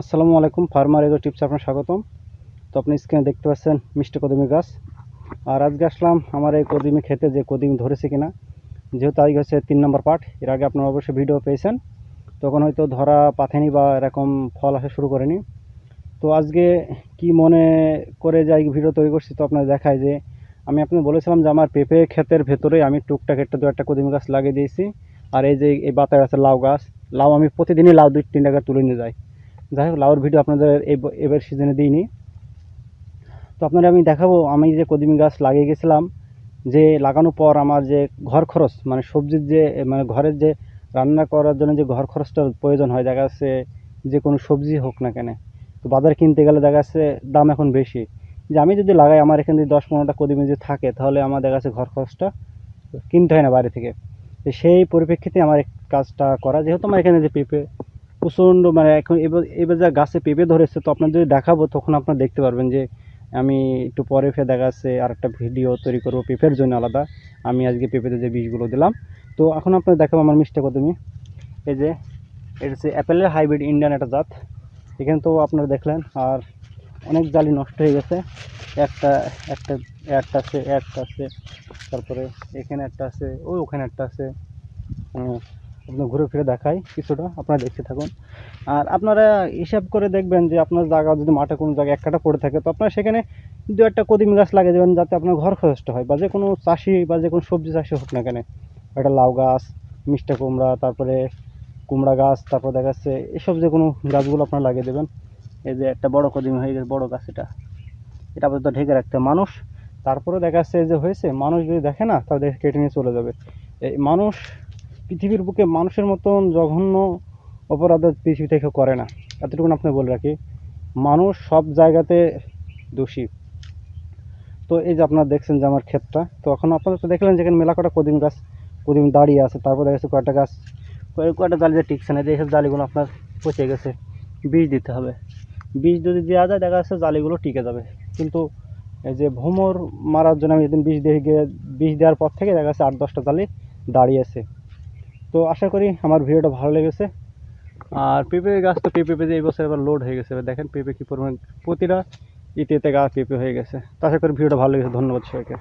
আসসালামু আলাইকুম ফার্মার এগো টিপস আপনার স্বাগতম। তো আপনি স্ক্রিনে দেখতে পাচ্ছেন মিষ্টি কদমি গাছ। আর আজকে আসলাম আমার এই কদিমি খেতে যে কদিমি ধরেছে কিনা। যেহেতু আজকে হচ্ছে তিন নম্বর পার্ট এর আগে আপনারা অবশ্যই ভিডিও পেয়েছেন। তখন হয়তো ধরা পাথেনি বা এরকম ফল আসা শুরু করেনি। তো আজকে কি মনে করে যাই ভিডিও তৈরি করছি তো আপনার দেখায় যে, আমি আপনি বলেছিলাম যে আমার পেঁপে ক্ষেতের ভেতরে আমি টুকটাক একটা দু একটা কদিমি গাছ লাগিয়ে দিয়েছি। আর এই যে এই বাতায় আছে লাউ গাছ, লাউ আমি প্রতিদিনই লাউ দুই তিন টাকা তুলে নিয়ে যাই। যাই হোক, লাউর ভিডিও আপনাদের এবার সিজনে দিইনি। তো আপনারা আমি দেখাবো, আমি যে কদিমি গাছ লাগিয়ে গেছিলাম, যে লাগানোর পর আমার যে ঘর খরচ মানে সবজির যে মানে ঘরের যে রান্না করার জন্য যে ঘর খরচটা প্রয়োজন হয়, দেখা যাচ্ছে যে কোনো সবজি হোক না কেন, তো বাজার কিনতে গেলে দেখা যাচ্ছে দাম এখন বেশি। যে আমি যদি লাগাই, আমার এখানে যদি দশ পনেরোটা কদিমি যদি থাকে, তাহলে আমার দেখা যাচ্ছে ঘর খরচটা কিনতে হয় না বাইরে থেকে। সেই পরিপ্রেক্ষিতে আমার কাজটা করা, যেহেতু আমার এখানে যে পেঁপে প্রচণ্ড মানে এখন এবার এবার যা গাছে পেঁপে ধরেছে, তো আপনার যদি দেখাবো, তখন আপনার দেখতে পারবেন যে আমি একটু পরে ফের দেখা যাচ্ছে আর একটা ভিডিও তৈরি করব পেঁপের জন্য আলাদা। আমি আজকে পেঁপেতে যে বীজগুলো দিলাম। তো এখন আপনার দেখাবো আমার মিষ্টি কদমি। এই যে, এটা হচ্ছে অ্যাপেলের হাইব্রিড ইন্ডিয়ান একটা জাত। এখানে তো আপনারা দেখলেন, আর অনেক জালি নষ্ট হয়ে গেছে। একটা একটা একটা আছে একটা আছে, তারপরে এখানে একটা আছে, ওই ওখানে একটা আছে। আপনার ঘুরে ফিরে দেখাই কিছুটা, আপনারা দেখতে থাকুন। আর আপনারা হিসাব করে দেখবেন যে আপনার জায়গা যদি মাঠে কোনো জায়গায় এক কাটা পড়ে থাকে, তো আপনারা সেখানে দু একটা কদিম গাছ লাগিয়ে দেবেন যাতে আপনার ঘর খরচটা হয় বা যে কোনো চাষি বা যে কোনো সবজি চাষি হোক না কেন, একটা লাউ গাছ, মিষ্টা কুমড়া, তারপরে কুমড়া গাছ, তারপর দেখা যাচ্ছে এসব যে কোনো গাছগুলো আপনারা লাগিয়ে দেবেন। এই যে একটা বড় কদিম হয়ে গেছে, বড় গাছ এটা। এটা আপাতত ঢেকে রাখতে মানুষ। তারপরে দেখা যাচ্ছে যে হয়েছে, মানুষ যদি দেখে না, তাহলে কেটে নিয়ে চলে যাবে। এই মানুষ পৃথিবীর বুকে মানুষের মতন জঘন্য অপরাধ পৃথিবী থেকে করে না। এতটুকুন আপনি বলে রাখি, মানুষ সব জায়গাতে দোষী। তো এই যে আপনারা দেখছেন যে আমার ক্ষেতটা, তো এখন আপনারা তো দেখলেন যেখানে মেলা কটা কদিন গাছ কদিম দাঁড়িয়ে আছে, তারপর দেখা যাচ্ছে কয়েকটা গাছ, কয়েক কয়েকটা জালিতে টিকছে না, যে এইসব জালিগুলো আপনার পচে গেছে বীজ দিতে হবে। বীজ যদি দেওয়া যায়, দেখা যাচ্ছে জালিগুলো টিকে যাবে। কিন্তু এই যে ভ্রমর মারার জন্য আমি যেদিন বীজ দিয়ে গিয়ে বীজ দেওয়ার পর থেকে দেখা যাচ্ছে আট, দশটা জালি দাঁড়িয়ে আছে। তো আশা করি আমার ভিডিওটা ভালো লেগেছে। আর পেঁপে গাছ তো পেঁপে পেঁপে এই বছর এবার লোড হয়ে গেছে। এবার দেখেন পেঁপে কী পরিমাণ, প্রতিটা ইতে গাছ পেঁপে হয়ে গেছে। তো আশা করি ভিডিওটা ভালো লেগেছে। ধন্যবাদ সবাইকে।